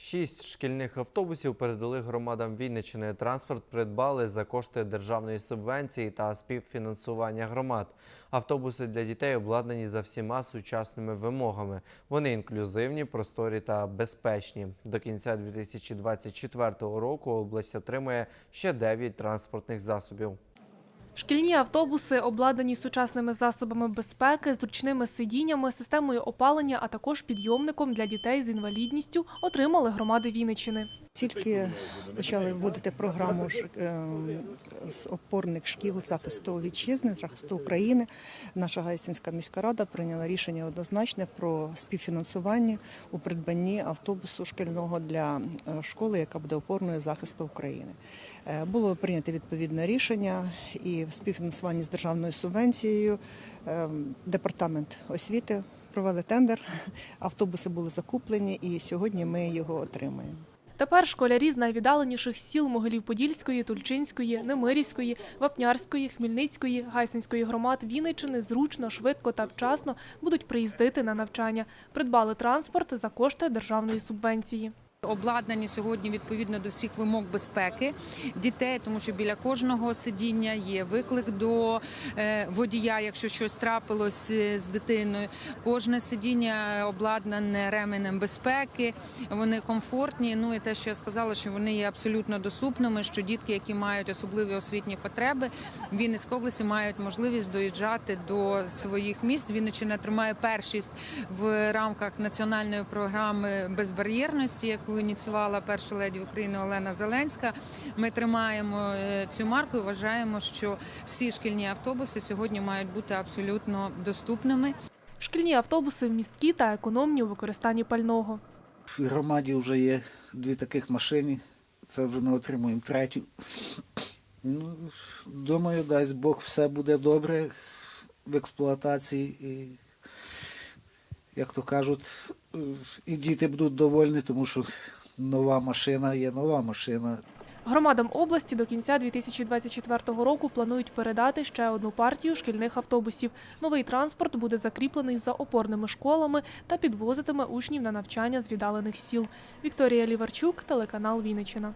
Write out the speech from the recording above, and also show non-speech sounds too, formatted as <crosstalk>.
Шість шкільних автобусів передали громадам Вінниччини. Транспорт придбали за кошти державної субвенції та співфінансування громад. Автобуси для дітей обладнані за всіма сучасними вимогами. Вони інклюзивні, просторі та безпечні. До кінця 2024 року область отримує ще 9 транспортних засобів. Шкільні автобуси обладнані сучасними засобами безпеки, зручними сидіннями, системою опалення, а також підйомником для дітей з інвалідністю отримали громади Вінниччини. Тільки почали вводити програму е, з опорних шкіл захисту вітчизни, захисту України. Наша Гайсинська міська рада прийняла рішення однозначне про співфінансування у придбанні автобусу шкільного для е, школи, яка буде опорною захисту України. Е, Було прийнято відповідне рішення і співфінансуванні з державною субвенцією е, департамент освіти провели тендер. <laughs> Автобуси були закуплені, і сьогодні ми його отримаємо. Тепер школярі з найвіддаленіших сіл Могилів-Подільської, Тульчинської, Немирівської, Вапнярської, Хмельницької, Гайсинської громад Вінниччини зручно, швидко та вчасно будуть приїздити на навчання. Придбали транспорт за кошти державної субвенції. Обладнані сьогодні відповідно до всіх вимог безпеки дітей, тому що біля кожного сидіння є виклик до е, водія, якщо щось трапилось е, з дитиною. Кожне сидіння обладнане ременем безпеки, вони комфортні. Ну і те, що я сказала, що вони є абсолютно доступними. Що дітки, які мають особливі освітні потреби, в Вінницькій області мають можливість доїжджати до своїх міст. Вінниччина тримає першість в рамках національної програми безбар'єрності, яку ініціювала перша леді України Олена Зеленська. Ми тримаємо е, цю марку і вважаємо, що всі шкільні автобуси сьогодні мають бути абсолютно доступними. Шкільні автобуси вмісткі та економні у використанні пального. В громаді вже є дві таких машини. Це вже ми отримуємо третю. Ну, думаю, дасть Бог, все буде добре в експлуатації. І, як то кажуть, і діти будуть довольні, тому що нова машина є нова машина. Громадам області до кінця 2024 року планують передати ще одну партію шкільних автобусів. Новий транспорт буде закріплений за опорними школами та підвозитиме учнів на навчання з віддалених сіл. Вікторія Ліварчук, телеканал Вінниччина.